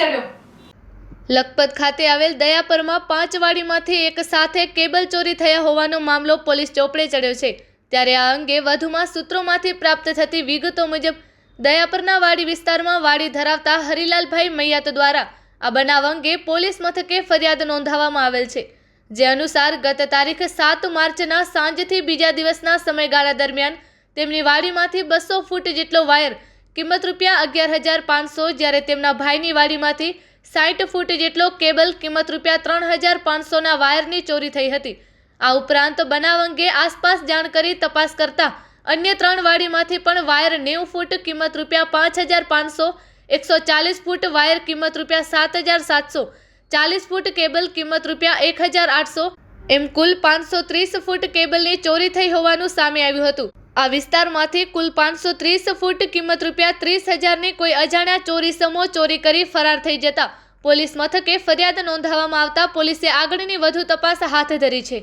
લખપત ખાતે આવેલ દયાપરમાં પાંચ વાડીમાંથી એક સાથે કેબલ ચોરી થયા હોવાનો મામલો પોલીસ ચોપડે ચડ્યો છે. ત્યારે આ અંગે વધુમાં સૂત્રોમાંથી પ્રાપ્ત થતી વિગતો મુજબ, દયાપરના વાડી વિસ્તારમાં વાડી ધરાવતા હરિલાલભાઈ મૈયાત દ્વારા આ બનાવ અંગે પોલીસ મથકે ફરિયાદ નોંધાવવામાં આવેલ છે. જે અનુસાર ગત તારીખ સાત માર્ચના સાંજથી બીજા દિવસના સમયગાળા દરમિયાન તેમની વાડીમાંથી બસો ફૂટ જેટલો વાયર કિંમત રૂપિયા અગિયાર હજાર પાંચસો, જ્યારે તેમના ભાઈની વાડીમાંથી સાઠ ફૂટ જેટલો કેબલ કિંમત રૂપિયા ત્રણ હજાર પાંચસોના વાયરની ચોરી થઈ હતી. આ ઉપરાંત બનાવ અંગે આસપાસ જાણ કરી તપાસ કરતા અન્ય ત્રણ વાડીમાંથી પણ વાયર નેવું ફૂટ કિંમત રૂપિયા પાંચ હજાર પાંચસો, એકસો ચાલીસ ફૂટ વાયર કિંમત રૂપિયા સાત હજાર સાતસો, ચાલીસ ફૂટ કેબલ કિંમત રૂપિયા એક હજાર આઠસો, એમ કુલ પાંચસો ત્રીસ ફૂટ કેબલની ચોરી થઈ હોવાનું સામે આવ્યું હતું. આ વિસ્તારમાંથી કુલ પાંચસો ત્રીસ ફૂટ કિંમત રૂપિયા ત્રીસ હજારની કોઈ અજાણ્યા ચોરી સમો ચોરી કરી ફરાર થઈ જતા. પોલીસ મથકે ફરિયાદ નોંધાવવામાં આવતા પોલીસે આગળની વધુ તપાસ હાથ ધરી છે.